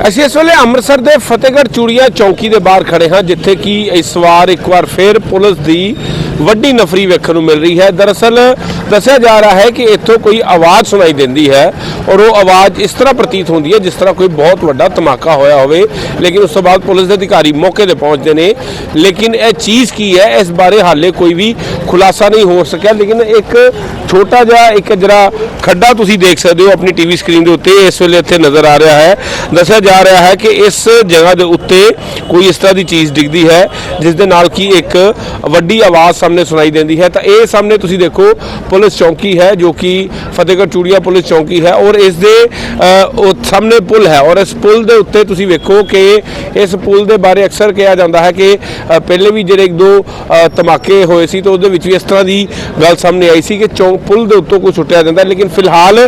ਅਸੀਂ ਇਸ ਵੇਲੇ ਅੰਮ੍ਰਿਤਸਰ ਦੇ ਫਤਿਹਗੜ੍ਹ ਚੂੜੀਆਂ ਚੌਂਕੀ ਦੇ ਬਾਹਰ ਖੜੇ ਹਾਂ, ਜਿੱਥੇ ਕਿ ਇਸ ਵਾਰ ਇੱਕ ਵਾਰ ਫਿਰ ਪੁਲਿਸ ਦੀ ਵੱਡੀ ਨਫਰੀ ਵੇਖਣ ਨੂੰ ਮਿਲ ਰਹੀ ਹੈ। ਦਰਅਸਲ ਦੱਸਿਆ ਜਾ ਰਿਹਾ ਹੈ ਕਿ ਇੱਥੋਂ ਕੋਈ ਆਵਾਜ਼ ਸੁਣਾਈ ਦਿੰਦੀ ਹੈ ਔਰ ਉਹ ਆਵਾਜ਼ ਇਸ ਤਰ੍ਹਾਂ ਪ੍ਰਤੀਤ ਹੁੰਦੀ ਹੈ ਜਿਸ ਤਰ੍ਹਾਂ ਕੋਈ ਬਹੁਤ ਵੱਡਾ ਧਮਾਕਾ ਹੋਇਆ ਹੋਵੇ, ਲੇਕਿਨ ਉਸ ਤੋਂ ਬਾਅਦ ਪੁਲਿਸ ਦੇ ਅਧਿਕਾਰੀ ਮੌਕੇ ਤੇ ਪਹੁੰਚਦੇ ਨੇ। ਲੇਕਿਨ ਇਹ ਚੀਜ਼ ਕੀ ਹੈ? ਇਸ ਬਾਰੇ ਹਾਲੇ ਕੋਈ ਵੀ ਖੁਲਾਸਾ ਨਹੀਂ ਹੋ ਸਕਿਆ, ਲੇਕਿਨ ਇੱਕ ਛੋਟਾ ਜਿਹਾ, ਇੱਕ ਜਿਹੜਾ ਖੱਡਾ ਤੁਸੀਂ ਦੇਖ ਸਕਦੇ ਹੋ ਆਪਣੀ ਟੀਵੀ ਸਕਰੀਨ ਦੇ ਉੱਤੇ, ਇਸ ਵੇਲੇ ਇੱਥੇ ਨਜ਼ਰ ਆ ਰਿਹਾ ਹੈ। ਦੱਸਿਆ ਜਾ ਰਿਹਾ ਹੈ ਕਿ ਇਸ ਜਗ੍ਹਾ ਦੇ ਉੱਤੇ ਕੋਈ ਇਸ ਤਰ੍ਹਾਂ ਦੀ ਚੀਜ਼ ਡਿੱਗਦੀ ਹੈ, ਜਿਸ ਦੇ ਨਾਲ ਕਿ ਇੱਕ ਵੱਡੀ ਆਵਾਜ਼ ਸਾਹਮਣੇ ਸੁਣਾਈ ਦਿੰਦੀ ਹੈ। ਤਾਂ ਇਹ ਸਾਹਮਣੇ ਤੁਸੀਂ ਦੇਖੋ, ਪੁਲਿਸ ਚੌਂਕੀ ਹੈ, ਜੋ ਕਿ ਫਤਿਹਗੜ੍ਹ ਚੂੜੀਆ ਪੁਲਿਸ ਚੌਕੀ ਹੈ ਔਰ ਇਸ ਦੇ ਸਾਹਮਣੇ ਪੁਲ ਹੈ ਔਰ ਇਸ ਪੁਲ ਦੇ ਉੱਤੇ ਤੁਸੀਂ ਵੇਖੋ ਕਿ ਇਸ ਪੁਲ ਦੇ ਬਾਰੇ ਅਕਸਰ ਕਿਹਾ ਜਾਂਦਾ ਹੈ ਕਿ ਪਹਿਲੇ ਵੀ ਜਿਹੜੇ ਇੱਕ ਦੋ ਧਮਾਕੇ ਹੋਏ ਸੀ ਤਾਂ ਉਹਦੇ ਵਿੱਚ ਵੀ ਇਸ ਤਰ੍ਹਾਂ ਦੀ ਗੱਲ ਸਾਹਮਣੇ ਆਈ ਸੀ ਕਿ ਚੌਂਕ ਪੁਲ ਦੇ ਉੱਤੋਂ ਕੋਈ ਸੁੱਟਿਆ ਜਾਂਦਾ ਲੇਕਿਨ ਫਿਲਹਾਲ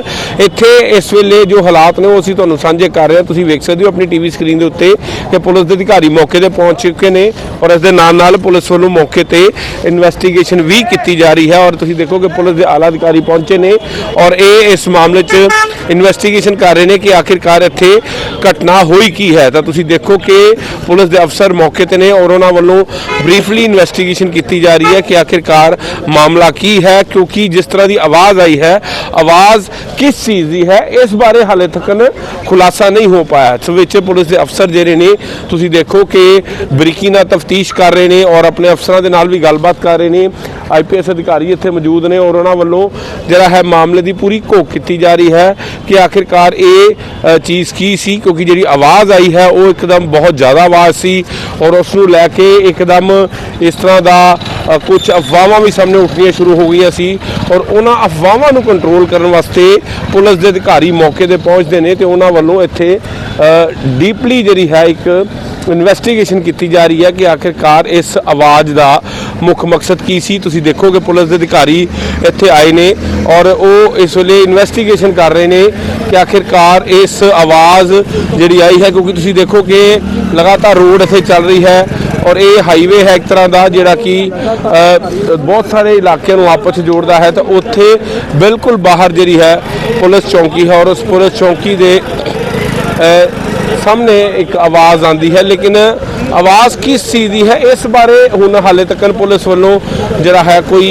ਇੱਥੇ ਇਸ ਵੇਲੇ ਜੋ ਹਾਲਾਤ ਨੇ ਉਹ ਅਸੀਂ ਤੁਹਾਨੂੰ ਸਾਂਝੇ ਕਰ ਰਹੇ ਹਾਂ। ਤੁਸੀਂ ਵੇਖ ਸਕਦੇ ਹੋ ਆਪਣੀ ਟੀਵੀ ਸਕਰੀਨ ਦੇ ਉੱਤੇ ਕਿ ਪੁਲਿਸ ਦੇ ਅਧਿਕਾਰੀ ਮੌਕੇ ਤੇ ਪਹੁੰਚ ਚੁੱਕੇ ਨੇ ਔਰ ਇਸ ਦੇ ਨਾਲ ਨਾਲ ਪੁਲਿਸ ਵੱਲੋਂ ਮੌਕੇ ਤੇ ਇਨਵੈਸਟੀਗੇਸ਼ਨ ਵੀ ਕੀਤੀ ਜਾ ਰਹੀ ਹੈ। ਔਰ ਤੁਸੀਂ ਦੇਖੋ ਕਿ ਪੁਲਿਸ ਦੇ ਆਲਾ ਅਧਿਕਾਰੀ ਪਹੁੰਚੇ ਨੇ ਔਰ ਇਹ ਇਸ ਮਾਮਲੇ 'ਚ ਇਨਵੈਸਟੀਗੇਸ਼ਨ ਕਰ ਰਹੇ ਨੇ ਕਿ ਆਖਿਰਕਾਰ ਇੱਥੇ ਘਟਨਾ ਹੋਈ ਕੀ ਹੈ। ਤਾਂ ਤੁਸੀਂ ਦੇਖੋ ਕਿ ਪੁਲਿਸ ਦੇ ਅਫਸਰ ਮੌਕੇ ਤੇ ਨੇ ਔਰ ਉਹਨਾਂ ਵੱਲੋਂ ਬਰੀਫਲੀ ਇਨਵੈਸਟੀਗੇਸ਼ਨ ਕੀਤੀ ਜਾ ਰਹੀ ਹੈ ਕਿ ਆਖਿਰਕਾਰ ਮਾਮਲਾ ਕੀ ਹੈ, ਕਿਉਂਕਿ ਜਿਸ ਤਰ੍ਹਾਂ ਦੀ ਆਵਾਜ਼ ਆਈ ਹੈ, ਆਵਾਜ਼ ਕਿਸ ਚੀਜ਼ ਦੀ ਹੈ, ਇਸ ਬਾਰੇ ਹਾਲੇ ਤੱਕ ਖੁਲਾਸਾ ਨਹੀਂ ਹੋ ਪਾਇਆ। ਸੋ ਵਿੱਚ ਪੁਲਿਸ ਦੇ ਅਫਸਰ ਜਿਹੜੇ ਨੇ, ਤੁਸੀਂ ਦੇਖੋ ਕਿ ਬਰੀਕੀ ਨਾਲ ਤਫਤੀਸ਼ ਕਰ ਰਹੇ ਨੇ ਔਰ ਆਪਣੇ ਅਫਸਰਾਂ ਦੇ ਨਾਲ ਵੀ ਗੱਲਬਾਤ ਕਰ ਰਹੇ ਨੇ। ਆਈਪੀਐਸ ਅਧਿਕਾਰੀ ਇੱਥੇ ਮੌਜੂਦ ਨੇ ਔਰ ਉਹਨਾਂ ਵੱਲੋਂ ਜਿਹੜਾ ਹੈ ਮਾਮਲੇ ਦੀ ਪੂਰੀ ਘੋਖ ਕੀਤੀ ਜਾ ਰਹੀ ਹੈ। ਕਿ ਆਖਿਰਕਾਰ ਇਹ ਚੀਜ਼ ਕੀ ਸੀ? ਕਿਉਂਕਿ ਜਿਹੜੀ ਆਵਾਜ਼ ਆਈ ਹੈ, ਉਹ ਇੱਕਦਮ ਬਹੁਤ ਜ਼ਿਆਦਾ ਆਵਾਜ਼ ਸੀ ਔਰ ਉਸ ਨੂੰ ਲੈ ਕੇ ਇੱਕਦਮ ਇਸ ਤਰ੍ਹਾਂ ਦਾ ਕੁਝ ਅਫਵਾਹਾਂ ਵੀ ਸਾਹਮਣੇ ਉੱਠਣੀਆਂ ਸ਼ੁਰੂ ਹੋ ਗਈਆਂ ਸੀ ਔਰ ਉਹਨਾਂ ਅਫਵਾਹਾਂ ਨੂੰ ਕੰਟਰੋਲ ਕਰਨ ਵਾਸਤੇ ਪੁਲਿਸ ਦੇ ਅਧਿਕਾਰੀ ਮੌਕੇ ਤੇ ਪਹੁੰਚਦੇ ਨੇ ਤੇ ਉਹਨਾਂ ਵੱਲੋਂ ਇੱਥੇ ਡੀਪਲੀ ਜਿਹੜੀ ਹੈ ਇੱਕ ਇਨਵੈਸਟੀਗੇਸ਼ਨ ਕੀਤੀ ਜਾ ਰਹੀ ਹੈ ਕਿ ਆਖਿਰਕਾਰ ਇਸ ਆਵਾਜ਼ ਦਾ ਮੁੱਖ ਮਕਸਦ ਕੀ ਸੀ? ਤੁਸੀਂ ਦੇਖੋ ਕਿ ਪੁਲਿਸ ਦੇ ਅਧਿਕਾਰੀ ਇੱਥੇ ਆਏ ਨੇ ਔਰ ਉਹ ਇਸ ਵੇਲੇ ਇਨਵੈਸਟੀਗੇਸ਼ਨ ਕਰ ਰਹੇ ਨੇ ਕਿ ਆਖਿਰਕਾਰ ਇਸ ਆਵਾਜ਼ ਜਿਹੜੀ ਆਈ ਹੈ, ਕਿਉਂਕਿ ਤੁਸੀਂ ਦੇਖੋ ਕਿ ਲਗਾਤਾਰ ਰੋਡ ਇੱਥੇ ਚੱਲ ਰਹੀ ਹੈ ਔਰ ਇਹ ਹਾਈਵੇ ਹੈ ਇੱਕ ਤਰ੍ਹਾਂ ਦਾ ਜਿਹੜਾ ਕਿ ਬਹੁਤ ਸਾਰੇ ਇਲਾਕਿਆਂ ਨੂੰ ਆਪਸ 'ਚ ਜੋੜਦਾ ਹੈ। ਤਾਂ ਉੱਥੇ ਬਿਲਕੁਲ ਬਾਹਰ ਜਿਹੜੀ ਹੈ ਪੁਲਿਸ ਚੌਂਕੀ ਹੈ ਔਰ ਉਸ ਪੁਲਿਸ ਚੌਂਕੀ ਦੇ ਸਾਹਮਣੇ ਇੱਕ ਆਵਾਜ਼ ਆਂਦੀ ਹੈ, ਲੇਕਿਨ ਆਵਾਜ਼ ਕਿਸ ਚੀਜ਼ ਦੀ ਹੈ? ਇਸ ਬਾਰੇ ਹੁਣ ਹਾਲੇ ਤੱਕ ਪੁਲਿਸ ਵੱਲੋਂ ਜਿਹੜਾ ਹੈ ਕੋਈ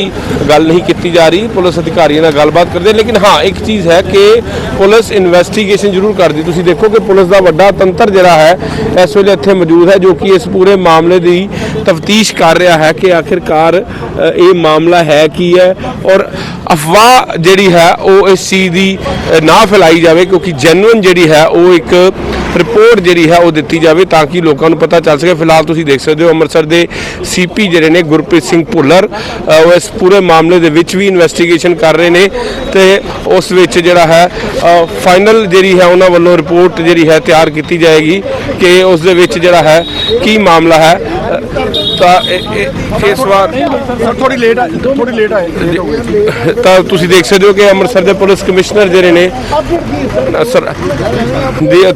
ਗੱਲ ਨਹੀਂ ਕੀਤੀ ਜਾ ਰਹੀ। ਪੁਲਿਸ ਅਧਿਕਾਰੀਆਂ ਨਾਲ ਗੱਲਬਾਤ ਕਰਦੇ ਲੇਕਿਨ ਹਾਂ, ਇੱਕ ਚੀਜ਼ ਹੈ ਕਿ ਪੁਲਿਸ ਇਨਵੈਸਟੀਗੇਸ਼ਨ ਜ਼ਰੂਰ ਕਰਦੀ। ਤੁਸੀਂ ਦੇਖੋ ਕਿ ਪੁਲਿਸ ਦਾ ਵੱਡਾ ਤੰਤਰ ਜਿਹੜਾ ਹੈ, ਇਸ ਵੇਲੇ ਇੱਥੇ ਮੌਜੂਦ ਹੈ, ਜੋ ਕਿ ਇਸ ਪੂਰੇ ਮਾਮਲੇ ਦੀ ਤਫਤੀਸ਼ ਕਰ ਰਿਹਾ ਹੈ ਕਿ ਆਖਿਰਕਾਰ ਇਹ ਮਾਮਲਾ ਹੈ ਕੀ ਹੈ ਔਰ ਅਫਵਾਹ ਜਿਹੜੀ ਹੈ, ਉਹ ਇਸ ਚੀਜ਼ ਦੀ ਨਾ ਫੈਲਾਈ ਜਾਵੇ, ਕਿਉਂਕਿ ਜੈਨੂਇਨ ਜਿਹੜੀ ਹੈ, ਉਹ ਇੱਕ ਰਿਪੋਰਟ ਜਿਹੜੀ ਹੈ ਉਹ ਦਿੱਤੀ ਜਾਵੇ ਤਾਂ ਕਿ ਲੋਕਾਂ ਨੂੰ ਪਤਾ ਚੱਲ ਸਕੇ। ਫਿਲਹਾਲ ਤੁਸੀਂ ਦੇਖ ਸਕਦੇ ਹੋ ਅੰਮ੍ਰਿਤਸਰ ਦੇ ਸੀਪੀ ਜਿਹੜੇ ਨੇ ਗੁਰਪ੍ਰੀਤ ਸਿੰਘ ਭੁੱਲਰ ਉਹ ਇਸ ਪੂਰੇ ਮਾਮਲੇ ਦੇ ਵਿੱਚ ਵੀ ਇਨਵੈਸਟੀਗੇਸ਼ਨ ਕਰ ਰਹੇ ਨੇ ਤੇ ਉਸ ਵਿੱਚ ਜਿਹੜਾ ਹੈ ਫਾਈਨਲ ਜਿਹੜੀ ਹੈ ਉਹਨਾਂ ਵੱਲੋਂ ਰਿਪੋਰਟ ਜਿਹੜੀ ਹੈ ਤਿਆਰ ਕੀਤੀ ਜਾਏਗੀ ਕਿ ਉਸ ਦੇ ਵਿੱਚ ਜਿਹੜਾ ਹੈ ਕੀ ਮਾਮਲਾ ਹੈ। ਤਾਂ ਇਸ ਵਾਰ ਥੋੜੀ ਲੇਟ ਆ ਥੋੜੀ ਲੇਟ ਆਏ ਤਾਂ ਤੁਸੀਂ ਦੇਖ ਸਕਦੇ ਹੋ ਕਿ ਅੰਮ੍ਰਿਤਸਰ ਦੇ ਪੁਲਿਸ ਕਮਿਸ਼ਨਰ ਜਿਹੜੇ ਨੇ ਸਰ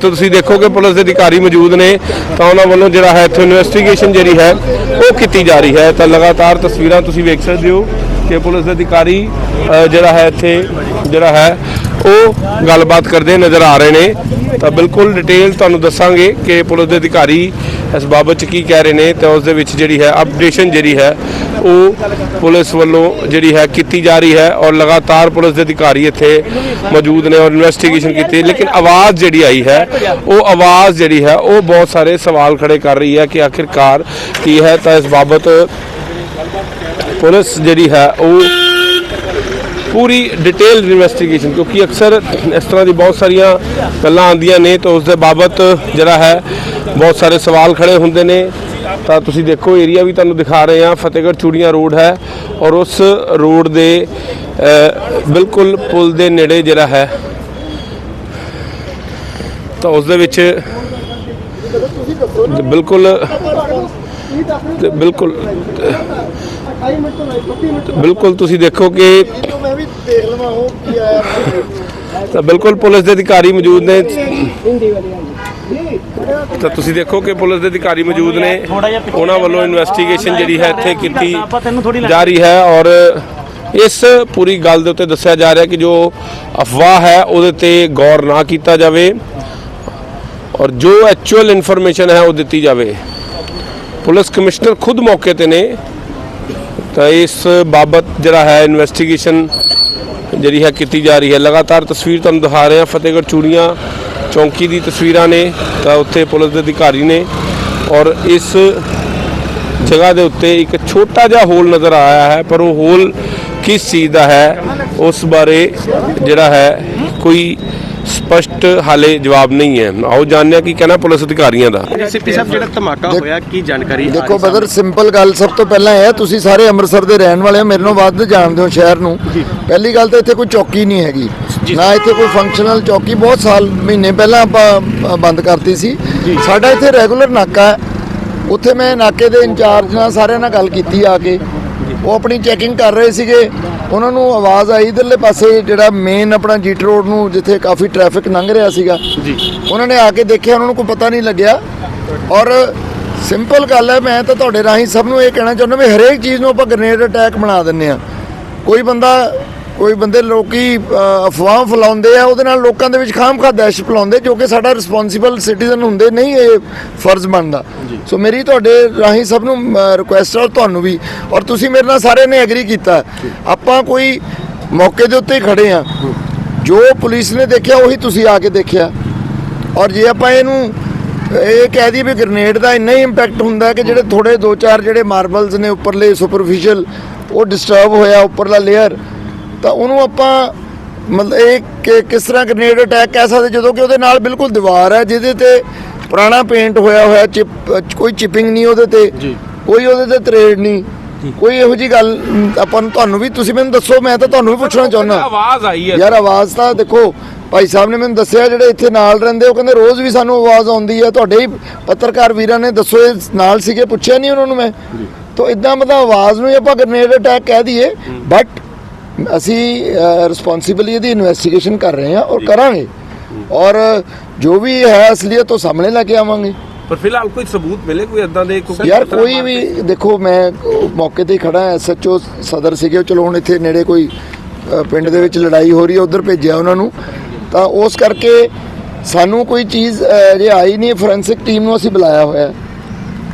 ਤੁਸੀਂ ਦੇਖੋ ਕਿ ਪੁਲਿਸ ਦੇ ਅਧਿਕਾਰੀ ਮੌਜੂਦ ਨੇ, ਤਾਂ ਉਹਨਾਂ ਵੱਲੋਂ ਜਿਹੜਾ ਹੈ ਇੱਥੇ ਇਨਵੈਸਟੀਗੇਸ਼ਨ ਜਿਹੜੀ ਹੈ, ਉਹ ਕੀਤੀ ਜਾ ਰਹੀ ਹੈ। ਤਾਂ ਲਗਾਤਾਰ ਤਸਵੀਰਾਂ ਤੁਸੀਂ ਵੇਖ ਸਕਦੇ ਹੋ ਕਿ ਪੁਲਿਸ ਦੇ ਅਧਿਕਾਰੀ ਜਿਹੜਾ ਹੈ ਇੱਥੇ, ਜਿਹੜਾ ਹੈ ਉਹ ਗੱਲਬਾਤ ਕਰਦੇ ਨਜ਼ਰ ਆ ਰਹੇ ਨੇ। ਤਾਂ ਬਿਲਕੁਲ ਡਿਟੇਲ ਤੁਹਾਨੂੰ ਦੱਸਾਂਗੇ ਕਿ ਪੁਲਿਸ ਦੇ ਅਧਿਕਾਰੀ ਇਸ ਬਾਬਤ ਚ ਕੀ ਕਹਿ ਰਹੇ ਨੇ ਤੇ ਉਸ ਦੇ ਵਿੱਚ ਜਿਹੜੀ ਹੈ ਅਪਡੇਸ਼ਨ ਜਿਹੜੀ ਹੈ, ਉਹ ਪੁਲਿਸ ਵੱਲੋਂ ਜਿਹੜੀ ਹੈ ਕੀਤੀ ਜਾ ਰਹੀ ਹੈ ਔਰ ਲਗਾਤਾਰ ਪੁਲਿਸ ਦੇ ਅਧਿਕਾਰੀ ਇੱਥੇ ਮੌਜੂਦ ਨੇ ਔਰ ਇਨਵੈਸਟੀਗੇਸ਼ਨ ਕੀਤੀ ਲੇਕਿਨ ਆਵਾਜ਼ ਜਿਹੜੀ ਆਈ ਹੈ, ਉਹ ਆਵਾਜ਼ ਜਿਹੜੀ ਹੈ, ਉਹ ਬਹੁਤ ਸਾਰੇ ਸਵਾਲ ਖੜੇ ਕਰ ਰਹੀ ਹੈ ਕਿ ਆਖਿਰਕਾਰ ਕੀ ਹੈ। ਤਾਂ ਇਸ ਬਾਬਤ ਪੁਲਿਸ ਜਿਹੜੀ ਹੈ, ਉਹ ਪੂਰੀ ਡਿਟੇਲ ਇਨਵੈਸਟੀਗੇਸ਼ਨ, ਕਿਉਂਕਿ ਅਕਸਰ ਇਸ ਤਰ੍ਹਾਂ ਦੀ ਬਹੁਤ ਸਾਰੀਆਂ ਗੱਲਾਂ ਆਉਂਦੀਆਂ ਨੇ ਤਾਂ ਉਸ ਦੇ ਬਾਬਤ ਜਿਹੜਾ ਹੈ ਬਹੁਤ ਸਾਰੇ ਸਵਾਲ ਖੜੇ ਹੁੰਦੇ ਨੇ। ਤਾਂ ਤੁਸੀਂ ਦੇਖੋ, ਏਰੀਆ ਵੀ ਤੁਹਾਨੂੰ ਦਿਖਾ ਰਹੇ ਹਾਂ। ਫਤਿਹਗੜ੍ਹ ਚੂੜੀਆਂ ਰੋਡ ਹੈ ਔਰ ਉਸ ਰੋਡ ਦੇ ਬਿਲਕੁਲ ਪੁਲ ਦੇ ਨੇੜੇ ਜਿਹੜਾ ਹੈ, ਤਾਂ ਉਸ ਦੇ ਵਿੱਚ ਬਿਲਕੁਲ ਬਿਲਕੁਲ ਬਿਲਕੁਲ ਤੁਸੀਂ ਦੇਖੋ ਕਿ ਦੇਖ ਲਵਾਂ ਉਹ ਕੀ ਆਇਆ। ਤਾਂ ਬਿਲਕੁਲ ਪੁਲਿਸ ਦੇ ਅਧਿਕਾਰੀ ਮੌਜੂਦ ਨੇ। ਤਾਂ ਤੁਸੀਂ ਦੇਖੋ ਕਿ ਪੁਲਿਸ ਦੇ ਅਧਿਕਾਰੀ ਮੌਜੂਦ ਨੇ। ਉਹਨਾਂ ਵੱਲੋਂ ਇਨਵੈਸਟੀਗੇਸ਼ਨ ਜਿਹੜੀ ਹੈ ਇੱਥੇ ਕੀਤੀ ਜਾ ਰਹੀ ਹੈ ਔਰ ਇਸ ਪੂਰੀ ਗੱਲ ਦੇ ਉੱਤੇ ਦੱਸਿਆ ਜਾ ਰਿਹਾ ਕਿ ਜੋ ਅਫਵਾਹ ਹੈ ਉਹਦੇ ਤੇ ਗੌਰ ਨਾ ਕੀਤਾ ਜਾਵੇ ਔਰ ਜੋ ਐਕਚੁਅਲ ਇਨਫੋਰਮੇਸ਼ਨ ਹੈ ਉਹ ਦਿੱਤੀ ਜਾਵੇ। ਪੁਲਿਸ ਕਮਿਸ਼ਨਰ ਖੁਦ ਮੌਕੇ ਤੇ ਨੇ। ਤਾਂ ਇਸ ਬਾਬਤ ਜਿਹੜਾ ਹੈ ਇਨਵੈਸਟੀਗੇਸ਼ਨ ਜਿਹੜੀ ਹੈ ਕੀਤੀ ਜਾ ਰਹੀ ਹੈ। ਲਗਾਤਾਰ ਤਸਵੀਰ ਤੁਹਾਨੂੰ ਦਿਖਾ ਰਹੇ ਹਾਂ। ਫਤਿਹਗੜ੍ਹ ਚੂੜੀਆਂ ਚੌਂਕੀ ਦੀ ਤਸਵੀਰਾਂ ਨੇ, ਤਾਂ ਉੱਥੇ ਪੁਲਿਸ ਦੇ ਅਧਿਕਾਰੀ ਨੇ ਔਰ ਇਸ ਜਗ੍ਹਾ ਦੇ ਉੱਤੇ ਇੱਕ ਛੋਟਾ ਜਿਹਾ ਹੋਲ ਨਜ਼ਰ ਆਇਆ ਹੈ, ਪਰ ਉਹ ਹੋਲ ਕਿਸ ਚੀਜ਼ ਦਾ ਹੈ, ਉਸ ਬਾਰੇ ਜਿਹੜਾ ਹੈ ਕੋਈ ਸਪਸ਼ਟ ਹਾਲੇ ਜਵਾਬ ਨਹੀਂ ਹੈ। ਆਓ ਜਾਣਦੇ ਹਾਂ ਕੀ ਕਹਿਣਾ ਪੁਲਿਸ ਅਧਿਕਾਰੀਆਂ ਦਾ। ਸੀਪੀ ਸਾਹਿਬ ਜਿਹੜਾ ਧਮਾਕਾ ਹੋਇਆ ਕੀ ਜਾਣਕਾਰੀ ਦੇਖੋ ਬਦਰ ਸਿੰਪਲ ਗੱਲ ਸਭ ਤੋਂ ਪਹਿਲਾਂ ਇਹ ਹੈ ਤੁਸੀਂ ਸਾਰੇ ਅੰਮ੍ਰਿਤਸਰ ਦੇ ਰਹਿਣ ਵਾਲੇ ਹੋ ਮੇਰੇ ਨਾਲੋਂ ਵੱਧ ਜਾਣਦੇ ਹੋ ਸ਼ਹਿਰ ਨੂੰ। ਪਹਿਲੀ ਗੱਲ ਤਾਂ ਇੱਥੇ ਕੋਈ ਚੌਕੀ ਨਹੀਂ ਹੈਗੀ। ਨਾ ਇੱਥੇ ਕੋਈ ਫੰਕਸ਼ਨਲ ਚੌਕੀ ਬਹੁਤ ਸਾਲ ਮਹੀਨੇ ਪਹਿਲਾਂ ਆਪਾਂ ਬੰਦ ਕਰਤੀ ਸੀ। ਸਾਡਾ ਇੱਥੇ ਰੈਗੂਲਰ ਨਾਕਾ ਹੈ। ਉੱਥੇ ਮੈਂ ਨਾਕੇ ਦੇ ਇੰਚਾਰਜ ਨਾਲ ਸਾਰਿਆਂ ਨਾਲ ਗੱਲ ਕੀਤੀ ਆ ਕੇ। ਉਹ ਆਪਣੀ ਚੈਕਿੰਗ ਕਰ ਰਹੇ ਸੀਗੇ। ਉਹਨਾਂ ਨੂੰ ਆਵਾਜ਼ ਆਈ ਇਧਰਲੇ ਪਾਸੇ ਜਿਹੜਾ ਮੇਨ ਆਪਣਾ ਜੀਟ ਰੋਡ ਨੂੰ ਜਿੱਥੇ ਕਾਫੀ ਟ੍ਰੈਫਿਕ ਲੰਘ ਰਿਹਾ ਸੀਗਾ। ਜੀ। ਉਹਨਾਂ ਨੇ ਆ ਕੇ ਦੇਖਿਆ ਉਹਨਾਂ ਨੂੰ ਕੋਈ ਪਤਾ ਨਹੀਂ ਲੱਗਿਆ। ਔਰ ਸਿੰਪਲ ਗੱਲ ਹੈ ਮੈਂ ਤਾਂ ਤੁਹਾਡੇ ਰਾਹੀਂ ਸਭ ਨੂੰ ਇਹ ਕਹਿਣਾ ਚਾਹੁੰਦਾ ਵੀ ਹਰੇਕ ਚੀਜ਼ ਨੂੰ ਆਪਾਂ ਗ੍ਰੇਨੇਡ ਅਟੈਕ ਬਣਾ ਦਿੰਨੇ ਆ ਕੋਈ ਬੰਦਾ ਕੋਈ ਬੰਦੇ ਲੋਕੀ ਅਫਵਾਹ ਫੈਲਾਉਂਦੇ ਆ ਉਹਦੇ ਨਾਲ ਲੋਕਾਂ ਦੇ ਵਿੱਚ ਖਾਮਖਾ ਦਹਿਸ਼ਤ ਫੈਲਾਉਂਦੇ ਜੋ ਕਿ ਸਾਡਾ ਰਿਸਪੌਂਸਿਬਲ ਸਿਟੀਜ਼ਨ ਹੁੰਦੇ ਨਹੀਂ ਇਹ ਫਰਜ਼ ਬਣਦਾ। ਸੋ ਮੇਰੀ ਤੁਹਾਡੇ ਰਾਹੀਂ ਸਭ ਨੂੰ ਰਿਕੁਐਸਟ ਔਰ ਤੁਹਾਨੂੰ ਵੀ ਔਰ ਤੁਸੀਂ ਮੇਰੇ ਨਾਲ ਸਾਰਿਆਂ ਨੇ ਐਗਰੀ ਕੀਤਾ। ਆਪਾਂ ਕੋਈ ਮੌਕੇ ਦੇ ਉੱਤੇ ਹੀ ਖੜੇ ਆ। ਜੋ ਪੁਲਿਸ ਨੇ ਦੇਖਿਆ ਉਹੀ ਤੁਸੀਂ ਆ ਕੇ ਦੇਖਿਆ। ਔਰ ਜੇ ਆਪਾਂ ਇਹਨੂੰ ਇਹ ਕਹਿ ਦਈਏ ਵੀ ਗ੍ਰਨੇਡ ਦਾ ਇੰਨਾ ਹੀ ਇੰਪੈਕਟ ਹੁੰਦਾ ਕਿ ਜਿਹੜੇ ਥੋੜੇ ਦੋ ਚਾਰ ਜਿਹੜੇ ਮਾਰਬਲਸ ਨੇ ਉੱਪਰਲੇ ਸੁਪਰਫੀਸ਼ੀਅਲ ਉਹ ਡਿਸਟਰਬ ਹੋਇਆ ਉੱਪਰਲਾ ਲੇਅਰ ਤਾਂ ਉਹਨੂੰ ਆਪਾਂ ਮਤਲਬ ਇਹ ਕਿ- ਕਿਸ ਤਰ੍ਹਾਂ ਗ੍ਰਨੇਡ ਅਟੈਕ ਕਹਿ ਸਕਦੇ ਜਦੋਂ ਕਿ ਉਹਦੇ ਨਾਲ ਬਿਲਕੁਲ ਦੀਵਾਰ ਹੈ ਜਿਹਦੇ ਤੇ ਪੁਰਾਣਾ ਪੇਂਟ ਹੋਇਆ ਹੋਇਆ ਚਿਪ ਕੋਈ ਚਿਪਿੰਗ ਨਹੀਂ ਉਹਦੇ ਤੇ। ਕੋਈ ਉਹਦੇ ਤੇ ਤਰੇੜ ਨਹੀਂ। ਕੋਈ ਇਹੋ ਜੀ ਗੱਲ ਆਪਾਂ ਨੂੰ ਤੁਹਾਨੂੰ ਵੀ ਤੁਸੀਂ ਮੈਨੂੰ ਦੱਸੋ ਮੈਂ ਤਾਂ ਤੁਹਾਨੂੰ ਵੀ ਪੁੱਛਣਾ ਚਾਹੁੰਦਾ। ਆਵਾਜ਼ ਆਈ ਹੈ। ਯਾਰ ਆਵਾਜ਼ ਤਾਂ ਦੇਖੋ ਭਾਈ ਸਾਹਿਬ ਨੇ ਮੈਨੂੰ ਦੱਸਿਆ ਜਿਹੜੇ ਇੱਥੇ ਨਾਲ ਰਹਿੰਦੇ ਉਹ ਕਹਿੰਦੇ ਰੋਜ਼ ਵੀ ਸਾਨੂੰ ਆਵਾਜ਼ ਆਉਂਦੀ ਹੈ। ਤੁਹਾਡੇ ਹੀ ਪੱਤਰਕਾਰ ਵੀਰਾਂ ਨੇ ਦੱਸੋ ਇਹ ਨਾਲ ਸੀਗੇ ਪੁੱਛਿਆ ਨਹੀਂ ਉਹਨਾਂ ਨੂੰ ਮੈਂ। ਤਾਂ ਇਦਾਂ ਮਤਲਬ ਆਵਾਜ਼ ਨੂੰ ਹੀ ਆਪਾਂ ਗ੍ਰਨੇਡ ਅਟੈਕ ਕਹਿ ਦਈਏ ਬਟ ਅਸੀਂ ਰਿਸਪੌਂਸਿਬਲੀ ਇਹਦੀ ਇਨਵੈਸਟੀਗੇਸ਼ਨ ਕਰ ਰਹੇ ਹਾਂ ਔਰ ਕਰਾਂਗੇ। ਔਰ ਜੋ ਵੀ ਹੈ ਅਸਲੀਅਤ ਉਹ ਸਾਹਮਣੇ ਲੈ ਕੇ ਆਵਾਂਗੇ। ਪਰ ਫਿਲਹਾਲ ਕੋਈ ਸਬੂਤ ਮਿਲੇ ਕੋਈ ਇਦਾਂ ਦੇ ਕੋਈ ਯਾਰ ਕੋਈ ਵੀ ਦੇਖੋ ਮੈਂ ਮੌਕੇ ਤੇ ਹੀ ਖੜਾ ਐਸਐਚਓ ਸਦਰ ਸੀਗੇ ਚਲੋ ਹੁਣ ਇੱਥੇ ਨੇੜੇ ਕੋਈ ਪਿੰਡ ਦੇ ਵਿੱਚ ਲੜਾਈ ਹੋ ਰਹੀ ਹੈ ਉਧਰ ਭੇਜਿਆ ਉਹਨਾਂ ਨੂੰ। ਤਾਂ ਉਸ ਕਰਕੇ ਸਾਨੂੰ ਕੋਈ ਚੀਜ਼ ਜੇ ਆਈ ਨਹੀਂ ਫੋਰੈਂਸਿਕ ਟੀਮ ਨੂੰ ਅਸੀਂ ਬੁਲਾਇਆ ਹੋਇਆ ਹੈ।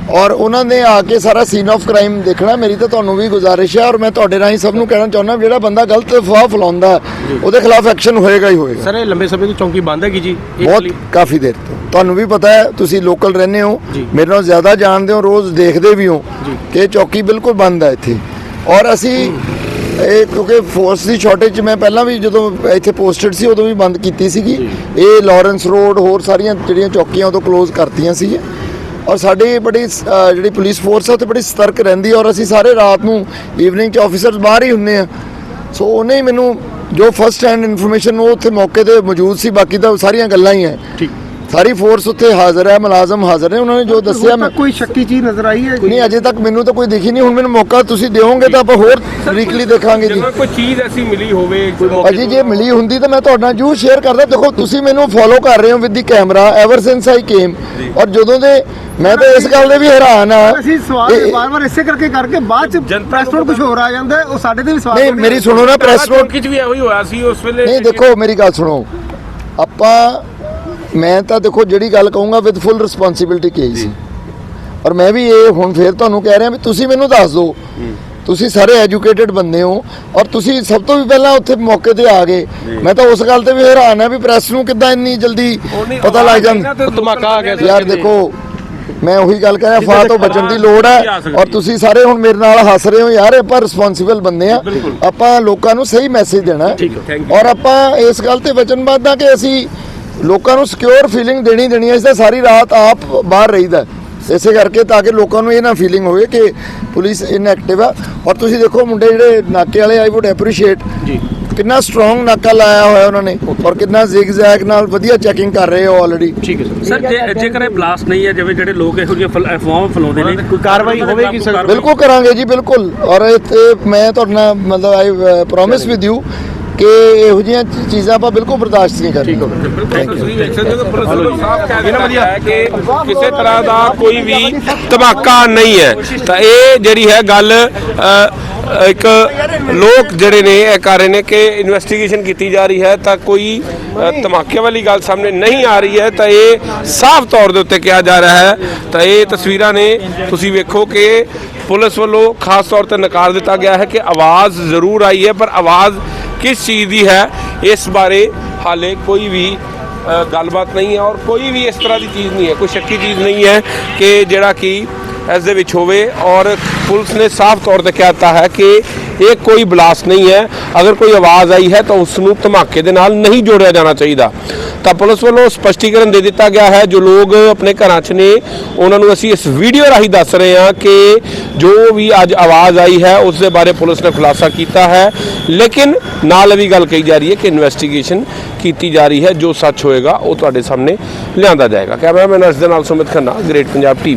ਔਰ ਉਹਨਾਂ ਨੇ ਆ ਕੇ ਸਾਰਾ ਸੀਨ ਆਫ ਕ੍ਰਾਈਮ ਦੇਖਣਾ। ਮੇਰੀ ਤਾਂ ਤੁਹਾਨੂੰ ਵੀ ਗੁਜ਼ਾਰਿਸ਼ ਹੈ ਔਰ ਮੈਂ ਤੁਹਾਡੇ ਰਾਹੀਂ ਸਭ ਨੂੰ ਕਹਿਣਾ ਚਾਹੁੰਦਾ ਜਿਹੜਾ ਬੰਦਾ ਗਲਤ ਅਫਵਾਹ ਫੈਲਾਉਂਦਾ ਉਹਦੇ ਖਿਲਾਫ ਐਕਸ਼ਨ ਹੋਏਗਾ ਹੀ ਹੋਏਗਾ। ਸਰ ਇਹ ਲੰਬੇ ਸਮੇਂ ਤੋਂ ਚੌਂਕੀ ਬੰਦ ਹੈਗੀ ਜੀ। ਬਹੁਤ ਕਾਫੀ ਦੇਰ ਤੋਂ। ਤੁਹਾਨੂੰ ਵੀ ਪਤਾ ਹੈ ਤੁਸੀਂ ਲੋਕਲ ਰਹਿੰਦੇ ਹੋ। ਮੇਰੇ ਨਾਲ ਜ਼ਿਆਦਾ ਜਾਣਦੇ ਹੋ ਰੋਜ਼ ਦੇਖਦੇ ਵੀ ਹੋ ਕਿ ਇਹ ਚੌਕੀ ਬਿਲਕੁਲ ਬੰਦ ਹੈ ਇੱਥੇ। ਔਰ ਅਸੀਂ ਇਹ ਕਿਉਂਕਿ ਫੋਰਸ ਦੀ ਸ਼ਾਰਟੇਜ ਮੈਂ ਪਹਿਲਾਂ ਵੀ ਜਦੋਂ ਇੱਥੇ ਪੋਸਟਡ ਸੀ ਉਦੋਂ ਵੀ ਬੰਦ ਕੀਤੀ ਸੀਗੀ। ਇਹ ਲਾਰੈਂਸ ਰੋਡ ਹੋਰ ਸਾਰੀਆਂ ਜਿਹੜੀਆਂ ਚੌਕੀਆਂ ਉਦੋਂ ਕਲੋਜ਼ ਕਰਤੀਆਂ ਸੀ। ਔਰ ਸਾਡੀ ਬੜੀ ਜਿਹੜੀ ਪੁਲਿਸ ਫੋਰਸ ਹੈ ਉਹ ਤੇ ਬੜੀ ਸਤਰਕ ਰਹਿੰਦੀ ਔਰ ਅਸੀਂ ਸਾਰੇ ਰਾਤ ਨੂੰ ਈਵਨਿੰਗ ਚ ਆਫੀਸਰਸ ਬਾਹਰ ਹੀ ਹੁੰਨੇ ਆ। ਸੋ ਉਹਨੇ ਹੀ ਮੈਨੂੰ ਜੋ ਫਸਟ ਹੈਂਡ ਇਨਫੋਰਮੇਸ਼ਨ ਉਹ ਉੱਥੇ ਮੌਕੇ ਤੇ ਮੌਜੂਦ ਸੀ, ਬਾਕੀ ਤਾਂ ਸਾਰੀਆਂ ਗੱਲਾਂ ਹੀ ਹੈ ਠੀਕ। ਸਾਰੀ ਫੋਰਸ ਉੱਥੇ ਹਾਜ਼ਰ ਹੈ ਮੁਲਾਜ਼ਮ ਹਾਜ਼ਰ ਨੇ ਉਹਨਾਂ ਨੇ ਜੋ ਦੱਸਿਆ ਮੈਂ ਕੋਈ ਸ਼ੱਕੀ ਚੀਜ਼ ਨਜ਼ਰ ਆਈ ਹੈ ਨਹੀਂ ਅਜੇ ਤੱਕ ਮੈਨੂੰ ਤਾਂ ਕੋਈ ਦਿਖੀ ਨਹੀਂ ਹੁਣ ਮੈਨੂੰ ਮੌਕਾ ਤੁਸੀਂ ਦਿਓਗੇ ਤਾਂ ਆਪਾਂ ਹੋਰ ਬਰੀਕਲੀ ਦੇਖਾਂਗੇ ਜੀ। ਕੋਈ ਚੀਜ਼ ਐਸੀ ਮਿਲੀ ਹੋਵੇ ਕੋਈ ਮੌਕੇ ਅਜੀ ਜੇ ਮਿਲੀ ਹੁੰਦੀ ਤਾਂ ਮੈਂ ਤੁਹਾਡੇ ਜੂ ਸ਼ੇਅਰ ਕਰਦਾ। ਦੇਖੋ ਤੁਸੀਂ ਮੈਨੂੰ ਫੋਲੋ ਕਰ ਰਹੇ ਹੋ with the camera ever since I came ਔਰ ਜਦੋਂ ਦੇ ਮੈਂ ਤਾਂ ਇਸ ਗੱਲ ਦੇ ਵੀ ਹੈਰਾਨ ਆ ਅਸੀਂ ਸਵਾਲ ਬਾਰ-ਬਾਰ ਇਸੇ ਕਰਕੇ ਕਰਕੇ ਬਾਅਦ ਚ ਪ੍ਰੈਸ ਨੋਟ ਕੁਝ ਹੋਰ ਆ ਜਾਂਦਾ ਉਹ ਸਾਡੇ ਤੇ ਵੀ ਸਵਾਲ ਨਹੀਂ ਮੇਰੀ ਸੁਣੋ ਨਾ ਪ੍ਰੈਸ ਨੋਟ ਚੌਂਕੀ 'ਚ ਵੀ ਇਹੋ ਹੀ ਹੋਇਆ ਸੀ ਉਸ ਵੇਲੇ ਨਹੀਂ ਦੇਖੋ ਮੇਰੀ ਗੱਲ ਸੁਣੋ। ਆਪਾਂ ਮੈਂ ਤਾਂ ਦੇਖੋ ਜਿਹੜੀ ਗੱਲ ਕਹੂੰਗਾ ਵਿਦ ਫੁੱਲ ਰਿਸਪੌਂਸਿਬਿਲਟੀ ਕਹੀ ਸੀ ਔਰ ਮੈਂ ਵੀ ਇਹ ਹੁਣ ਫੇਰ ਤੁਹਾਨੂੰ ਕਹਿ ਰਿਹਾ ਵੀ ਤੁਸੀਂ ਮੈਨੂੰ ਦੱਸ ਦਿਓ। ਤੁਸੀਂ ਸਾਰੇ ਐਜੂਕੇਟਿਡ ਬੰਦੇ ਹੋ ਔਰ ਤੁਸੀਂ ਸਭ ਤੋਂ ਵੀ ਪਹਿਲਾਂ ਉੱਥੇ ਮੌਕੇ ਤੇ ਆ ਗਏ। ਮੈਂ ਤਾਂ ਉਸ ਗੱਲ ਤੇ ਵੀ ਹੈਰਾਨ ਆ ਵੀ ਪ੍ਰੈਸ ਨੂੰ ਕਿੱਦਾਂ ਇੰਨੀ ਜਲਦੀ ਪਤਾ ਲੱਗ ਜਾਂਦਾ। ਧਮਾਕਾ ਆ ਗਿਆ। ਯਾਰ ਦੇਖੋ ਮੈਂ ਉਹੀ ਗੱਲ ਕਰ ਰਿਹਾ ਫਾਹ ਤੋਂ ਬਚਣ ਦੀ ਲੋੜ ਹੈ ਔਰ ਤੁਸੀਂ ਸਾਰੇ ਹੁਣ ਮੇਰੇ ਨਾਲ ਹੱਸ ਰਹੇ ਹੋ ਯਾਰ ਆਪਾਂ ਰਿਸਪੌਂਸਿਬਲ ਬੰਦੇ ਆ ਆਪਾਂ ਲੋਕਾਂ ਨੂੰ ਸਹੀ ਮੈਸੇਜ ਦੇਣਾ. ਔਰ ਆਪਾਂ ਇਸ ਗੱਲ ਤੇ ਵਚਨਬੱਧ ਆ ਕਿ ਅਸੀਂ ਲੋਕਾਂ ਨੂੰ ਸਿਕਿਉਰ ਫੀਲਿੰਗ ਦੇਣੀ ਦੇਣੀ ਹੈ ਇਸ ਤਾਂ ਸਾਰੀ ਰਾਤ ਆਪ ਬਾਹਰ ਰਹੀਦਾ। ਇਸੇ ਕਰਕੇ ਤਾਂ ਕਿ ਲੋਕਾਂ ਨੂੰ ਇਹ ਨਾ ਫੀਲਿੰਗ ਹੋਵੇ ਕਿ ਪੁਲਿਸ ਇਨਐਕਟਿਵ ਆ। ਔਰ ਤੁਸੀਂ ਦੇਖੋ ਮੁੰਡੇ ਜਿਹੜੇ ਨਾਕੇ ਵਾਲੇ ਆਈ ਵੁੱਡ ਐਪਰੀਸ਼ੀਏਟ ਜੀ। ਕਿੰਨਾ ਸਟਰੋਂਗ ਨਾਕਾ ਲਾਇਆ ਹੋਇਆ ਉਹਨਾਂ ਨੇ ਔਰ ਕਿੰਨਾ ਜ਼ਿਗਜ਼ੈਗ ਨਾਲ ਵਧੀਆ ਚੈਕਿੰਗ ਕਰ ਰਹੇ ਹੋ ਆਲਰੇਡੀ ਠੀਕ ਹੈ ਸਰ। ਸਰ ਜੇ ਜੇਕਰ ਇਹ ਬਲਾਸਟ ਨਹੀਂ ਹੈ ਜਿਵੇਂ ਜਿਹੜੇ ਲੋਕ ਇਹੋ ਫਲ- ਅਫਵਾਹਾਂ ਫੈਲਾਉਂਦੇ ਨੇ ਕੋਈ ਕਾਰਵਾਈ ਹੋਵੇਗੀ ਸਰ? ਬਿਲਕੁਲ ਕਰਾਂਗੇ ਜੀ ਬਿਲਕੁਲ। ਔਰ ਇੱਥੇ ਮੈਂ ਤੁਹਾਡੇ ਨਾਲ ਮਤਲਬ ਆਈ ਪ੍ਰੋਮਿਸ ਵਿਦ ਯੂ ਕਿ ਇਹੋ ਜਿਹੀਆਂ ਚੀਜ਼ਾਂ ਆਪਾਂ ਬਿਲਕੁਲ ਬਰਦਾਸ਼ਤ ਨਹੀਂ ਬਿਲਕੁਲ। ਤੁਸੀਂ ਵੇਖ ਸਕਦੇ ਹੋ ਕਿ ਪੁਲਿਸ ਵੱਲੋਂ ਸਾਫ਼ ਕਹਿ ਦਿੱਤਾ ਗਿਆ ਹੈ ਕਿ ਕਿਸੇ ਤਰ੍ਹਾਂ ਦਾ ਕੋਈ ਵੀ ਧਮਾਕਾ ਨਹੀਂ ਹੈ। ਤਾਂ ਇਹ ਜਿਹੜੀ ਹੈ ਗੱਲ ਇੱਕ ਲੋਕ ਜਿਹੜੇ ਨੇ ਇਹ ਕਰ ਰਹੇ ਨੇ ਕਿ ਇਨਵੈਸਟੀਗੇਸ਼ਨ ਕੀਤੀ ਜਾ ਰਹੀ ਹੈ ਤਾਂ ਕੋਈ ਧਮਾਕੇ ਵਾਲੀ ਗੱਲ ਸਾਹਮਣੇ ਨਹੀਂ ਆ ਰਹੀ ਹੈ। ਤਾਂ ਇਹ ਸਾਫ਼ ਤੌਰ ਦੇ ਉੱਤੇ ਕਿਹਾ ਜਾ ਰਿਹਾ ਹੈ। ਤਾਂ ਇਹ ਤਸਵੀਰਾਂ ਨੇ ਤੁਸੀਂ ਵੇਖੋ ਕਿ ਪੁਲਿਸ ਵੱਲੋਂ ਖਾਸ ਤੌਰ ਤੇ ਨਕਾਰ ਦਿੱਤਾ ਗਿਆ ਹੈ ਕਿ ਆਵਾਜ਼ ਜ਼ਰੂਰ ਆਈ ਹੈ ਪਰ ਆਵਾਜ਼ ਕਿਸ ਚੀਜ਼ ਦੀ ਹੈ, ਇਸ ਬਾਰੇ ਹਾਲੇ ਕੋਈ ਵੀ ਗੱਲਬਾਤ ਨਹੀਂ ਹੈ ਔਰ ਕੋਈ ਵੀ ਇਸ ਤਰ੍ਹਾਂ ਦੀ ਚੀਜ਼ ਨਹੀਂ ਹੈ। ਕੋਈ ਸ਼ੱਕੀ ਚੀਜ਼ ਨਹੀਂ ਹੈ ਕਿ ਜਿਹੜਾ ਕਿ ਇਸ ਦੇ ਵਿੱਚ ਹੋਵੇ ਔਰ ਪੁਲਿਸ ਨੇ ਸਾਫ਼ ਤੌਰ ਤੇ ਕਹਿ ਦਿੱਤਾ ਹੈ ਕਿ ਇਹ ਕੋਈ ਬਲਾਸਟ ਨਹੀਂ ਹੈ। ਅਗਰ ਕੋਈ ਆਵਾਜ਼ ਆਈ ਹੈ ਤਾਂ ਉਸ ਨੂੰ ਧਮਾਕੇ ਦੇ ਨਾਲ ਨਹੀਂ ਜੋੜਿਆ ਜਾਣਾ ਚਾਹੀਦਾ। ਤਾਂ ਪੁਲਿਸ ਵੱਲੋਂ ਸਪਸ਼ਟੀਕਰਨ ਦੇ ਦਿੱਤਾ ਗਿਆ ਹੈ। ਜੋ ਲੋਕ ਆਪਣੇ ਘਰਾਂ 'ਚ ਨੇ, ਉਹਨਾਂ ਨੂੰ ਅਸੀਂ ਇਸ ਵੀਡੀਓ ਰਾਹੀਂ ਦੱਸ ਰਹੇ ਹਾਂ ਕਿ ਜੋ ਵੀ ਅੱਜ ਆਵਾਜ਼ ਆਈ ਹੈ, ਉਸ ਦੇ ਬਾਰੇ ਪੁਲਿਸ ਨੇ ਖੁਲਾਸਾ ਕੀਤਾ ਹੈ। ਲੇਕਿਨ ਨਾਲ ਇਹ ਵੀ ਗੱਲ ਕਹੀ ਜਾ ਰਹੀ ਹੈ ਕਿ ਇਨਵੈਸਟੀਗੇਸ਼ਨ ਕੀਤੀ ਜਾ ਰਹੀ ਹੈ। ਜੋ ਸੱਚ ਹੋਏਗਾ, ਉਹ ਤੁਹਾਡੇ ਸਾਹਮਣੇ ਲਿਆਂਦਾ ਜਾਏਗਾ। ਕੈਮਰਾਮੈਨ ਅਰਸ਼ ਦੇ ਨਾਲ ਸੁਮਿਤ ਖੰਨਾ, ਗ੍ਰੇਟ ਪੰਜਾਬ ਟੀਵੀ।